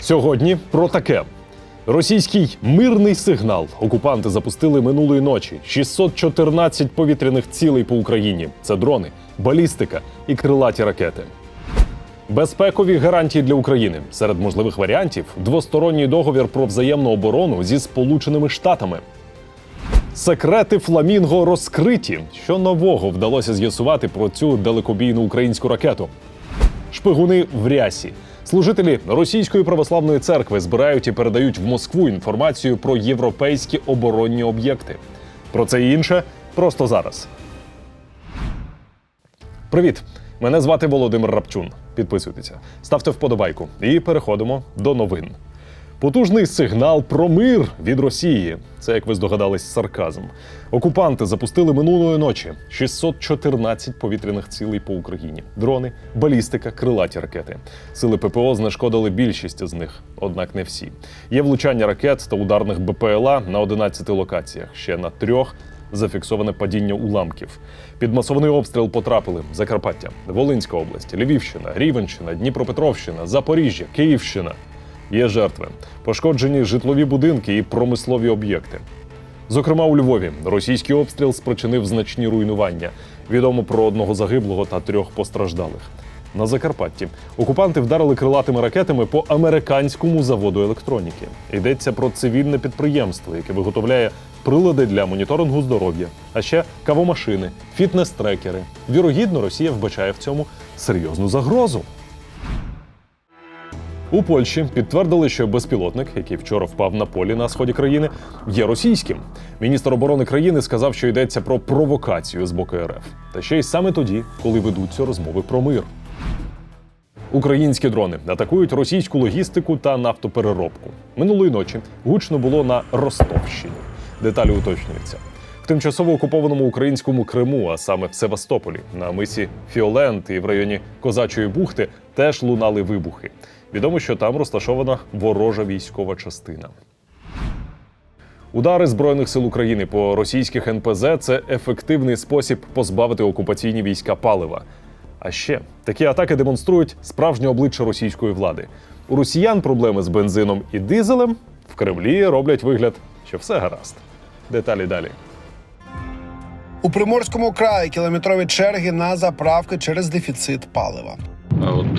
Сьогодні про таке. Російський мирний сигнал окупанти запустили минулої ночі 614 повітряних цілей по Україні. Це дрони, балістика і крилаті ракети. Безпекові гарантії для України серед можливих варіантів двосторонній договір про взаємну оборону зі Сполученими Штатами. Секрети фламінго розкриті. Що нового вдалося з'ясувати про цю далекобійну українську ракету? Шпигуни в рясі. Служителі російської православної церкви збирають і передають в Москву інформацію про європейські оборонні об'єкти. Про це і інше просто зараз. Привіт! Мене звати Володимир Рапчун. Підписуйтеся, ставте вподобайку і переходимо до новин. Потужний сигнал про мир від Росії. Це, як ви здогадались, сарказм. Окупанти запустили минулої ночі 614 повітряних цілей по Україні: дрони, балістика, крилаті ракети. Сили ППО знешкодили більшість з них, однак не всі. Є влучання ракет та ударних БПЛА на 11 локаціях. Ще на трьох зафіксоване падіння уламків. Під масовний обстріл потрапили Закарпаття, Волинська область, Львівщина, Рівенщина, Дніпропетровщина, Запоріжжя, Київщина. Є жертви, пошкоджені житлові будинки і промислові об'єкти. Зокрема, у Львові російський обстріл спричинив значні руйнування. Відомо про одного загиблого та трьох постраждалих. На Закарпатті окупанти вдарили крилатими ракетами по американському заводу електроніки. Йдеться про цивільне підприємство, яке виготовляє прилади для моніторингу здоров'я, а ще кавомашини, фітнес-трекери. Вірогідно, Росія вбачає в цьому серйозну загрозу. У Польщі підтвердили, що безпілотник, який вчора впав на полі на сході країни, є російським. Міністр оборони країни сказав, що йдеться про провокацію з боку РФ. Та ще й саме тоді, коли ведуться розмови про мир. Українські дрони атакують російську логістику та нафтопереробку. Минулої ночі гучно було на Ростовщині. Деталі уточнюються. В тимчасово окупованому українському Криму, а саме в Севастополі, на мисі Фіолент і в районі Козачої бухти теж лунали вибухи. Відомо, що там розташована ворожа військова частина. Удари збройних сил України по російських НПЗ це ефективний спосіб позбавити окупаційні війська палива. А ще такі атаки демонструють справжнє обличчя російської влади. У росіян проблеми з бензином і дизелем в Кремлі роблять вигляд, що все гаразд. Деталі далі. У Приморському краї кілометрові черги на заправки через дефіцит палива.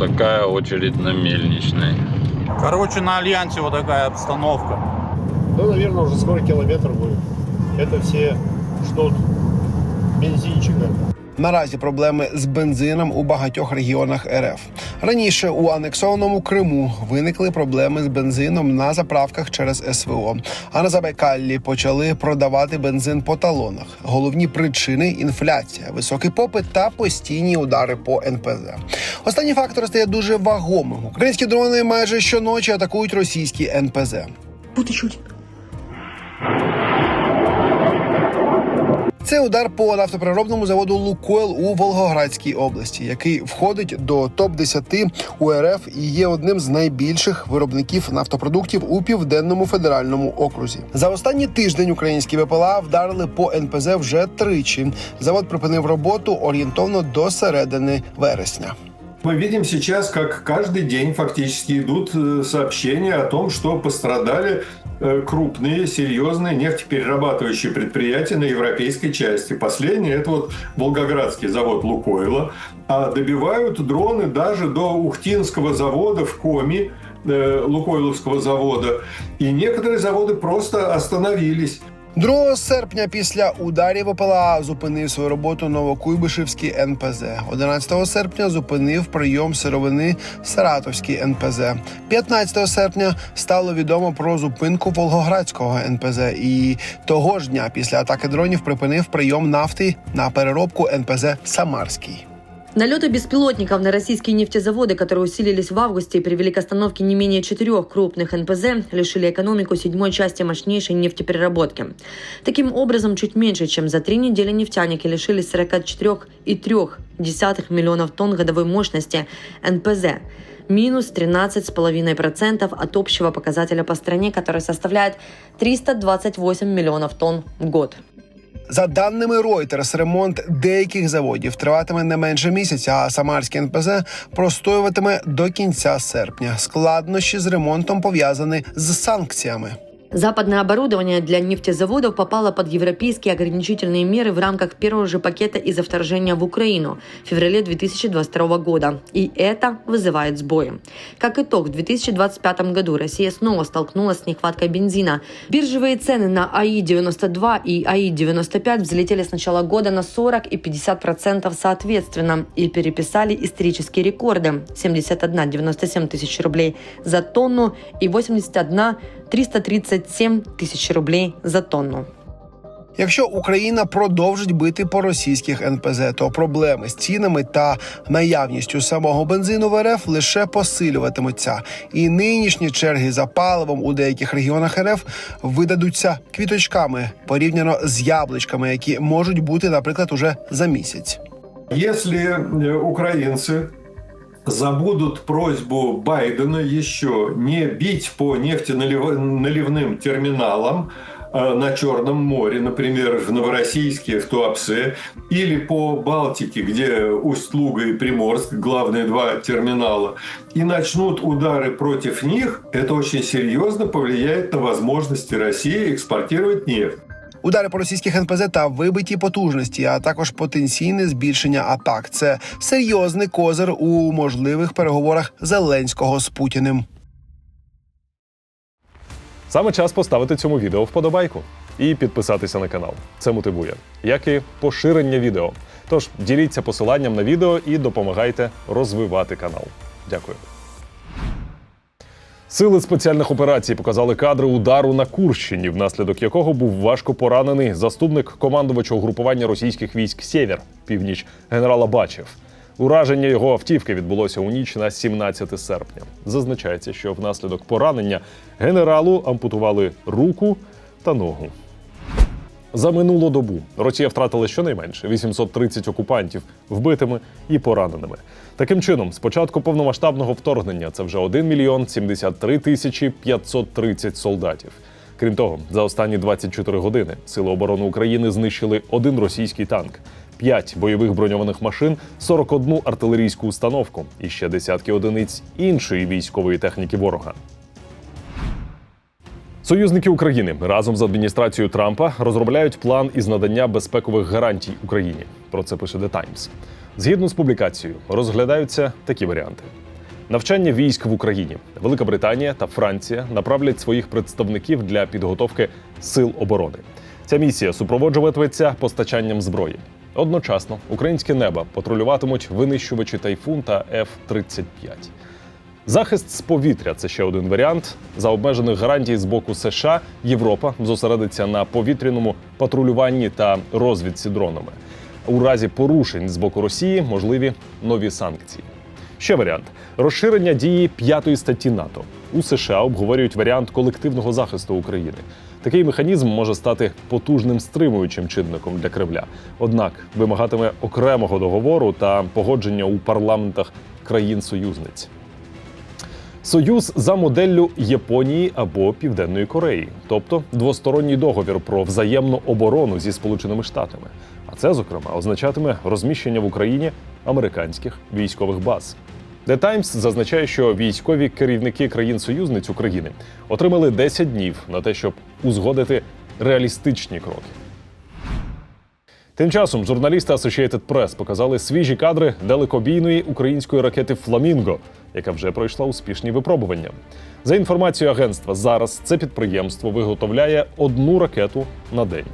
Такая очередь на мельничной. Короче, на Альянсе вот такая обстановка. Ну, наверное, уже скоро километр будет. Это все ждут бензинчика. Наразі проблеми з бензином у багатьох регіонах РФ. Раніше у анексованому Криму виникли проблеми з бензином на заправках через СВО. А на Забайкаллі почали продавати бензин по талонах. Головні причини інфляція, високий попит та постійні удари по НПЗ. Останній фактор стає дуже вагомим. Українські дрони майже щоночі атакують російські НПЗ. Еще один. Це удар по нафтопереробному заводу Лукойл у Волгоградській області, який входить до топ 10 УРФ і є одним з найбільших виробників нафтопродуктів у південному федеральному окрузі. За останній тиждень українські ВПЛА вдарили по НПЗ вже тричі. Завод припинив роботу орієнтовно до середини вересня. Мы видим сейчас, как каждый день фактически идут э, сообщения о том, что пострадали э, крупные, серьезные нефтеперерабатывающие предприятия на европейской части. Последнее – это вот Волгоградский завод «Лукойла». А добивают дроны даже до Ухтинского завода в Коми, э, Лукойловского завода. И некоторые заводы просто остановились. 2 серпня після ударів ОПЛА зупинив свою роботу Новокуйбишевський НПЗ. 11 серпня зупинив прийом сировини Саратовський НПЗ. 15 серпня стало відомо про зупинку Волгоградського НПЗ. І того ж дня після атаки дронів припинив прийом нафти на переробку НПЗ Самарський. Налеты беспилотников на российские нефтезаводы, которые усилились в августе и привели к остановке не менее четырех крупных НПЗ, лишили экономику седьмой части мощнейшей нефтепереработки. Таким образом, чуть меньше, чем за три недели нефтяники лишились 44,3 миллионов тонн годовой мощности НПЗ, минус 13,5% от общего показателя по стране, который составляет 328 миллионов тонн в год. За даними Reuters, ремонт деяких заводів триватиме не менше місяця, а Самарський НПЗ простоюватиме до кінця серпня. Складнощі з ремонтом пов'язані з санкціями. Западное оборудование для нефтезаводов попало под европейские ограничительные меры в рамках первого же пакета из-за вторжения в Украину в феврале 2022 года. И это вызывает сбои. Как итог, в 2025 году Россия снова столкнулась с нехваткой бензина. Биржевые цены на АИ-92 и АИ-95 взлетели с начала года на 40 и 50 процентов соответственно и переписали исторические рекорды – 71,97 тысяч рублей за тонну и 81 337 тисяч рублей за тонну. Якщо Україна продовжить бити по російських НПЗ, то проблеми з цінами та наявністю самого бензину в РФ лише посилюватимуться. І нинішні черги за паливом у деяких регіонах РФ видадуться квіточками порівняно з яблучками, які можуть бути, наприклад, уже за місяць. Если э, украинцы забудут просьбу Байдена еще не бить по нефтеналивным терминалам э, на Черном море, например, в Новороссийске, в Туапсе, или по Балтике, где Усть-Луга и Приморск, главные два терминала, и начнут удары против них, это очень серьезно повлияет на возможности России экспортировать нефть. Удари по російських НПЗ та вибиті потужності, а також потенційне збільшення атак. Це серйозний козир у можливих переговорах Зеленського з Путіним. Саме час поставити цьому відео вподобайку і підписатися на канал. Це мотивує, як і поширення відео. Тож діліться посиланням на відео і допомагайте розвивати канал. Дякую. Сили спеціальних операцій показали кадри удару на Курщині, внаслідок якого був важко поранений заступник командувача угрупування російських військ Сєвєр, північ генерала Бачев. Ураження його автівки відбулося у ніч на 17 серпня. Зазначається, що внаслідок поранення генералу ампутували руку та ногу. За минулу добу Росія втратила щонайменше 830 окупантів вбитими і пораненими. Таким чином, з початку повномасштабного вторгнення це вже 1 мільйон 73 тисячі 530 солдатів. Крім того, за останні 24 години Сили оборони України знищили один російський танк, 5 бойових броньованих машин, 41 артилерійську установку і ще десятки одиниць іншої військової техніки ворога. Союзники України разом з адміністрацією Трампа розробляють план із надання безпекових гарантій Україні. Про це пише The Times. Згідно з публікацією, розглядаються такі варіанти: навчання військ в Україні. Велика Британія та Франція направлять своїх представників для підготовки сил оборони. Ця місія супроводжуватиметься постачанням зброї. Одночасно українське небо патрулюватимуть винищувачі тайфун та F-35. Захист з повітря це ще один варіант. За обмежених гарантій з боку США Європа зосередиться на повітряному патрулюванні та розвідці дронами. У разі порушень з боку Росії можливі нові санкції. Ще варіант розширення дії п'ятої статті НАТО. У США обговорюють варіант колективного захисту України. Такий механізм може стати потужним стримуючим чинником для Кремля, однак вимагатиме окремого договору та погодження у парламентах країн-союзниць. Союз за моделлю Японії або Південної Кореї, тобто двосторонній договір про взаємну оборону зі Сполученими Штатами. А це, зокрема, означатиме розміщення в Україні американських військових баз. The Times зазначає, що військові керівники країн-союзниць України отримали 10 днів на те, щоб узгодити реалістичні кроки. Тим часом журналісти Associated Press показали свіжі кадри далекобійної української ракети Фламінго, яка вже пройшла успішні випробування. За інформацією агентства, зараз це підприємство виготовляє одну ракету на день.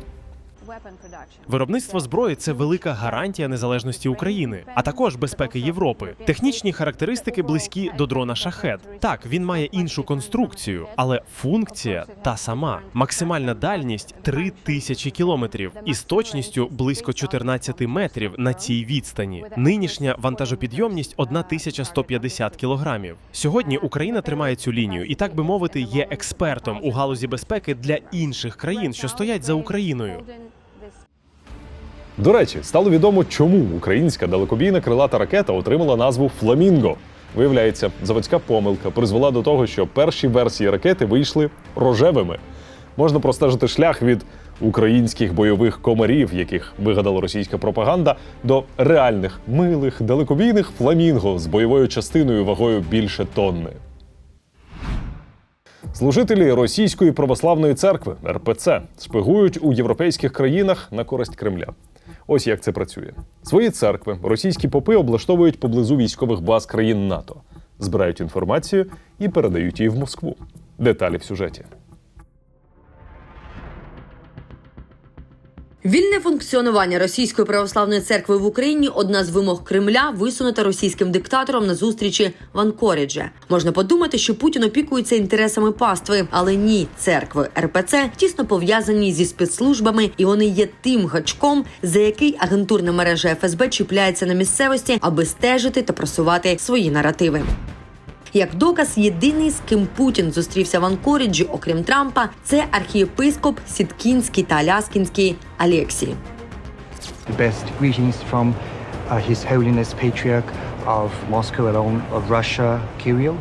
Виробництво зброї це велика гарантія незалежності України, а також безпеки Європи. Технічні характеристики близькі до дрона шахет. Так, він має іншу конструкцію, але функція та сама. Максимальна дальність 3000 кілометрів із точністю близько 14 метрів на цій відстані. Нинішня вантажопідйомність 1150 кілограмів. Сьогодні Україна тримає цю лінію і, так би мовити, є експертом у галузі безпеки для інших країн, що стоять за Україною. До речі, стало відомо, чому українська далекобійна крилата ракета отримала назву Фламінго. Виявляється, заводська помилка призвела до того, що перші версії ракети вийшли рожевими. можна простежити шлях від українських бойових комарів, яких вигадала російська пропаганда, до реальних милих далекобійних фламінго з бойовою частиною вагою більше тонни. Служителі російської православної церкви РПЦ шпигують у європейських країнах на користь Кремля. Ось як це працює. Свої церкви російські попи облаштовують поблизу військових баз країн НАТО, збирають інформацію і передають її в Москву. Деталі в сюжеті. Вільне функціонування російської православної церкви в Україні одна з вимог Кремля, висунута російським диктатором на зустрічі в Анкоріджі. Можна подумати, що Путін опікується інтересами пастви, але ні, церкви РПЦ тісно пов'язані зі спецслужбами, і вони є тим гачком, за який агентурна мережа ФСБ чіпляється на місцевості, аби стежити та просувати свої наративи. Як доказ, єдиний, з ким Путін зустрівся в Анкоріджі, окрім Трампа, це архієпископ Сіткінський та Аляскінський Алексій. Best greetings from uh, His Holiness Patriarch of Moscow alone of Russia, Kirill.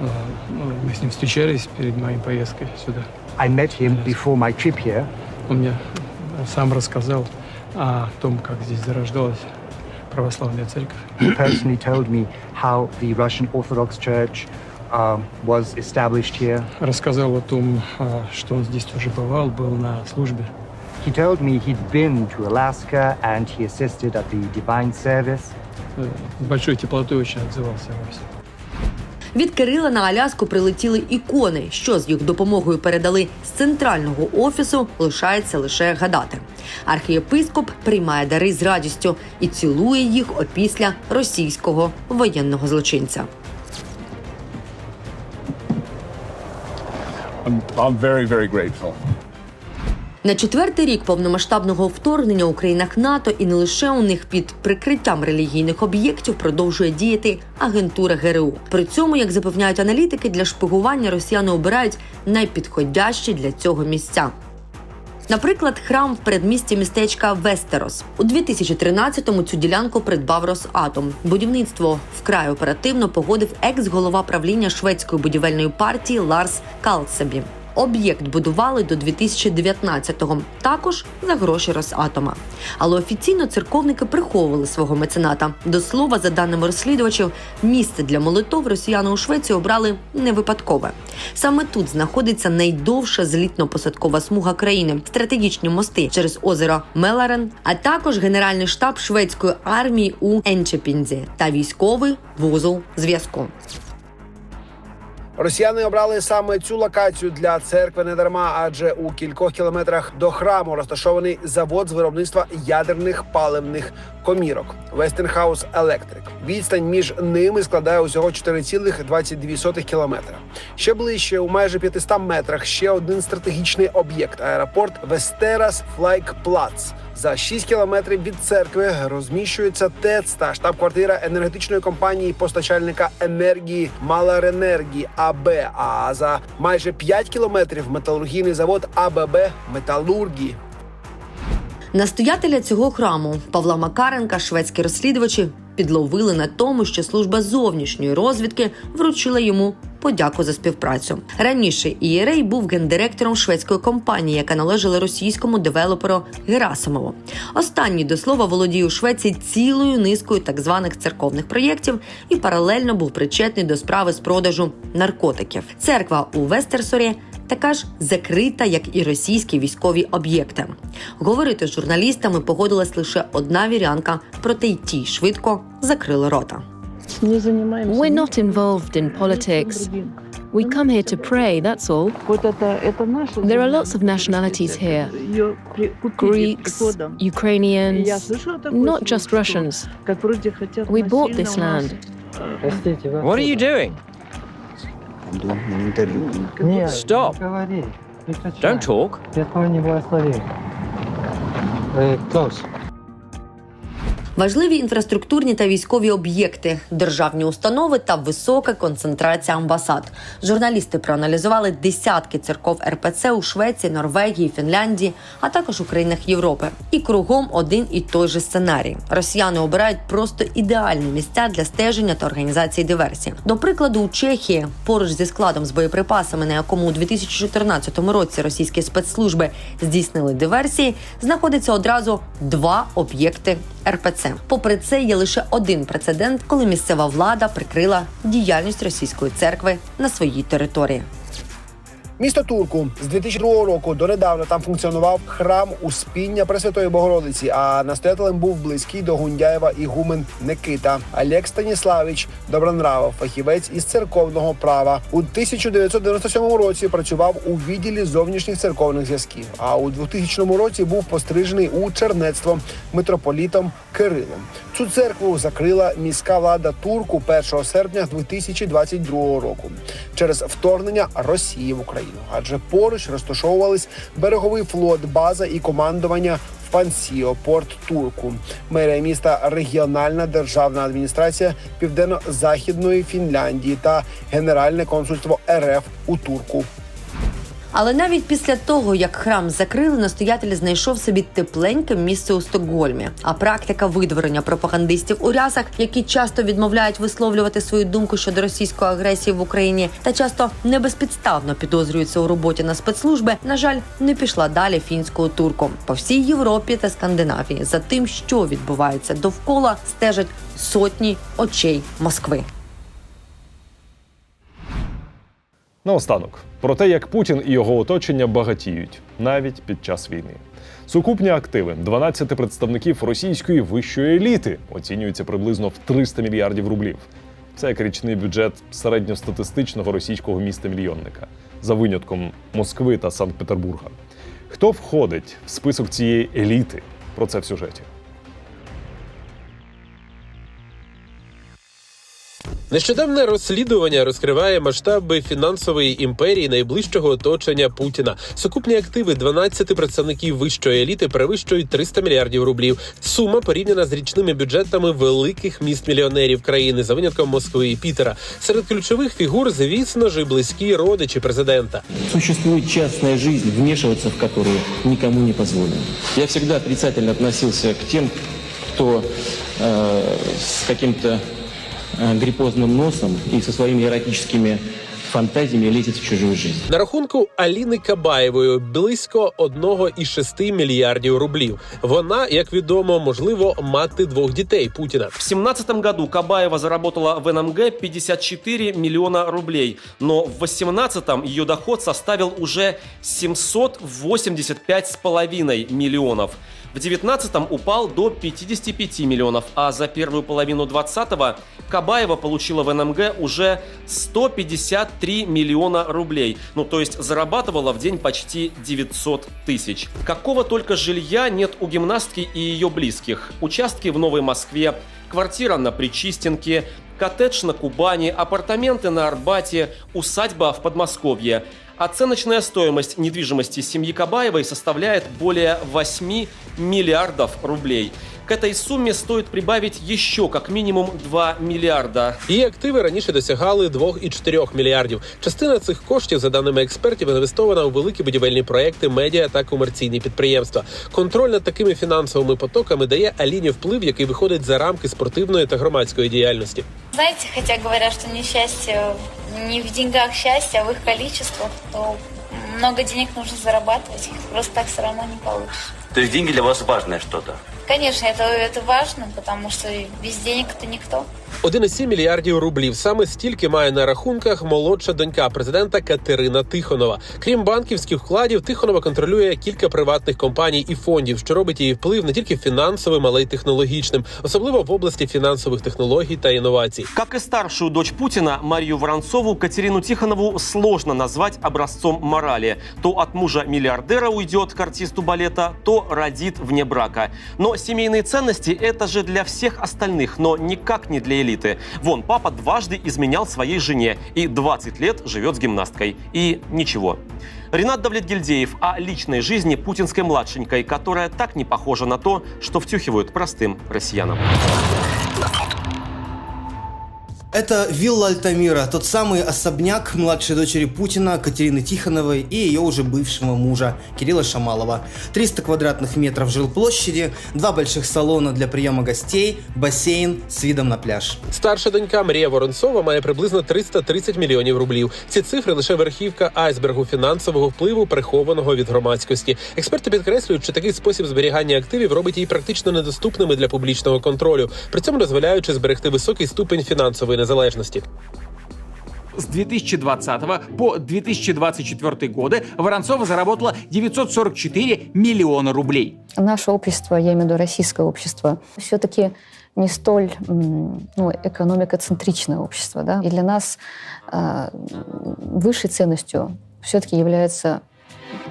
А, ну, Мы с ним встречались перед моей поездкой сюда. I met him before my trip here. Он мне сам рассказал о том, как здесь зарождалась православная церковь. He personally told me how the Russian Orthodox Church um, was established here. Рассказал о том, а, что он здесь тоже бывал, был на службе. He told me he'd been to Alaska and he assisted at the divine service. Э, С большой теплотой очень отзывался во всем. Від Кирила на Аляску прилетіли ікони. Що з їх допомогою передали з центрального офісу, лишається лише гадати. Архієпископ приймає дари з радістю і цілує їх опісля російського воєнного злочинця. I'm, I'm very, very grateful. На четвертий рік повномасштабного вторгнення у країнах НАТО і не лише у них під прикриттям релігійних об'єктів продовжує діяти агентура ГРУ. При цьому, як запевняють аналітики, для шпигування росіяни обирають найпідходящі для цього місця. Наприклад, храм в передмісті містечка Вестерос у 2013-му цю ділянку придбав Росатом. Будівництво вкрай оперативно погодив екс-голова правління шведської будівельної партії Ларс Калсебі. Об'єкт будували до 2019-го, також за гроші Росатома. Але офіційно церковники приховували свого мецената. До слова, за даними розслідувачів, місце для молитов росіяни у Швеції обрали не випадкове. Саме тут знаходиться найдовша злітно-посадкова смуга країни, стратегічні мости через озеро Меларен, а також генеральний штаб шведської армії у Енчепінзі та військовий вузол зв'язку. Росіяни обрали саме цю локацію для церкви не дарма, адже у кількох кілометрах до храму розташований завод з виробництва ядерних паливних комірок Westinghouse Electric. Відстань між ними складає усього 4,22 кілометра. Ще ближче, у майже 500 метрах, ще один стратегічний об'єкт аеропорт Вестерас Флайк Плац. За 6 кілометрів від церкви розміщується ТЕЦ та штаб-квартира енергетичної компанії постачальника енергії Маларенергі АБ. А за майже 5 кілометрів металургійний завод АББ Металургі. Настоятеля цього храму Павла Макаренка шведські розслідувачі підловили на тому, що служба зовнішньої розвідки вручила йому подяку за співпрацю. Раніше Ієрей був гендиректором шведської компанії, яка належала російському девелоперу Герасимову. Останній до слова володіє у Швеції цілою низкою так званих церковних проєктів і паралельно був причетний до справи з продажу наркотиків. Церква у Вестерсорі така ж закрита, як і російські військові об'єкти. Говорити з журналістами погодилась лише одна вірянка, проте й ті швидко закрили рота. We're not involved in politics. We come here to pray, that's all. There are lots of nationalities here Greeks, Ukrainians, not just Russians. We bought this land. What are you doing? Stop. Don't talk. Важливі інфраструктурні та військові об'єкти, державні установи та висока концентрація амбасад. Журналісти проаналізували десятки церков РПЦ у Швеції, Норвегії, Фінляндії, а також у країнах Європи. І кругом один і той же сценарій. Росіяни обирають просто ідеальні місця для стеження та організації диверсій. До прикладу, у Чехії поруч зі складом з боєприпасами, на якому у 2014 році російські спецслужби здійснили диверсії, знаходиться одразу два об'єкти РПЦ. Попри це, є лише один прецедент, коли місцева влада прикрила діяльність російської церкви на своїй території. Місто Турку з 2002 року донедавна там функціонував храм Успіння Пресвятої Богородиці. А настоятелем був близький до Гундяєва ігумен Никита Олег Станіславич Добронравов, фахівець із церковного права. У 1997 році працював у відділі зовнішніх церковних зв'язків. А у 2000 році був пострижений у чернецтво митрополітом Кирилом. Цю церкву закрила міська влада турку 1 серпня 2022 року через вторгнення Росії в Україну, адже поруч розташовувались береговий флот, база і командування Пансіо, порт Турку, мерія міста, регіональна державна адміністрація південно-західної Фінляндії та Генеральне консульство РФ у Турку. Але навіть після того, як храм закрили, настоятель знайшов собі тепленьке місце у Стокгольмі. А практика видворення пропагандистів у рясах, які часто відмовляють висловлювати свою думку щодо російської агресії в Україні та часто небезпідставно підозрюються у роботі на спецслужби, на жаль, не пішла далі фінського турку. По всій Європі та Скандинавії за тим, що відбувається довкола, стежать сотні очей Москви. Наостанок про те, як Путін і його оточення багатіють навіть під час війни. Сукупні активи 12 представників російської вищої еліти оцінюються приблизно в 300 мільярдів рублів. Це як річний бюджет середньостатистичного російського міста-мільйонника за винятком Москви та Санкт-Петербурга. Хто входить в список цієї еліти? Про це в сюжеті. Нещодавне розслідування розкриває масштаби фінансової імперії найближчого оточення Путіна. Сукупні активи 12 представників вищої еліти перевищують 300 мільярдів рублів. Сума порівняна з річними бюджетами великих міст мільйонерів країни за винятком Москви і Пітера. Серед ключових фігур, звісно ж, і близькі родичі президента. Существует частная жизнь, вмешиваться в которую никому не позволено. Я всегда отрицательно относился к тем, кто э, с каким-то э, гриппозным носом и со своими эротическими фантазиями лезет в чужую жизнь. На рахунку Аліни Кабаєвої близько 1,6 мільярдів рублів. Вона, як відомо, можливо, мати двох дітей Путіна. В 2017 году Кабаева заработала в НМГ 54 миллиона рублей, но в 2018 ее доход составил уже 785,5 миллионов. В 2019 упал до 55 миллионов, а за первую половину 2020 Кабаева получила в НМГ уже 153 миллиона рублей. Ну, то есть зарабатывала в день почти 900 тысяч. Какого только жилья нет у гимнастки и ее близких. Участки в Новой Москве, квартира на Причистенке, коттедж на Кубани, апартаменты на Арбате, усадьба в Подмосковье. Оценочная стоимость недвижимости семьи Кабаевой составляет более 8 миллиардов рублей. К этой сумме стоит прибавить еще как минимум 2 миллиарда. Її активи раніше досягали 2,4 мільярдів. Частина цих коштів, за даними експертів, інвестована у великі будівельні проекти, медіа та комерційні підприємства. Контроль над такими фінансовими потоками дає Аліні вплив, який виходить за рамки спортивної та громадської діяльності. Знаете, хотя говорят, что несчастье не в деньгах счастье, а в их количествах, то много денег нужно зарабатывать, их просто так все равно не получишь. То есть деньги для вас важное что-то? Конечно, это, это важно, потому что без денег ты никто. 1,7 мільярдів рублів. Саме стільки має на рахунках молодша донька президента Катерина Тихонова. Крім банківських вкладів, Тихонова контролює кілька приватних компаній і фондів, що робить її вплив не тільки фінансовим, але й технологічним, особливо в області фінансових технологій та інновацій. Как и старшую дочь Путина, Марию Воронцову, Катерину Тихонову сложно назвать образцом морали. То от мужа миллиардера уйдет к артисту балета, то родит вне брака. Но семейные ценности – это же для всех остальных, но никак не для элиты. Вон, папа дважды изменял своей жене и 20 лет живет с гимнасткой. И ничего. Ренат Давлетгильдеев о личной жизни путинской младшенькой, которая так не похожа на то, что втюхивают простым россиянам. Это вилла Альтамира, тот самый особняк младшей дочери Путина Катерины Тихоновой и ее уже бывшего мужа Кирилла Шамалова. 300 квадратных метров жилплощади, два больших салона для приема гостей, бассейн з видом на пляж. Старша донька Марія Воронцова має приблизно 330 мільйонів рублів. Ці цифри лише верхівка айсбергу фінансового впливу, прихованого від громадськості. Експерти підкреслюють, що такий спосіб зберігання активів робить її практично недоступними для публічного контролю, при цьому дозволяючи зберегти високий ступень фінансової незалежності. С 2020 по 2024 годы Воронцова заработала 944 миллиона рублей. Наше общество, я имею в виду российское общество, все-таки не столь ну, экономикоцентричное общество. Да? И для нас э, высшей ценностью все-таки является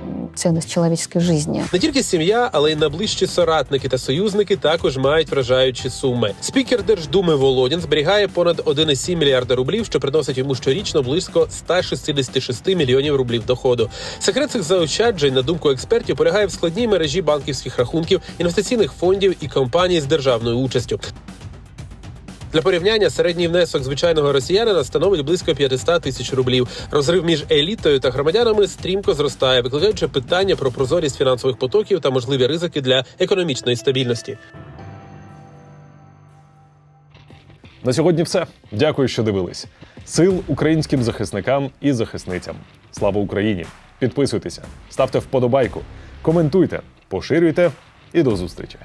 м, ценность человеческой жизни. Не тільки сім'я, але й найближчі соратники та союзники також мають вражаючі суми. Спікер Держдуми Володін зберігає понад 1,7 мільярда рублів, що приносить йому щорічно близько 166 мільйонів рублів доходу. Секрет цих заощаджень, на думку експертів, полягає в складній мережі банківських рахунків, інвестиційних фондів і компаній з державною участю. Для порівняння середній внесок звичайного росіянина становить близько 500 тисяч рублів. Розрив між елітою та громадянами стрімко зростає, викликаючи питання про прозорість фінансових потоків та можливі ризики для економічної стабільності. На сьогодні все. Дякую, що дивились. Сил українським захисникам і захисницям. Слава Україні! Підписуйтеся, ставте вподобайку, коментуйте, поширюйте і до зустрічі.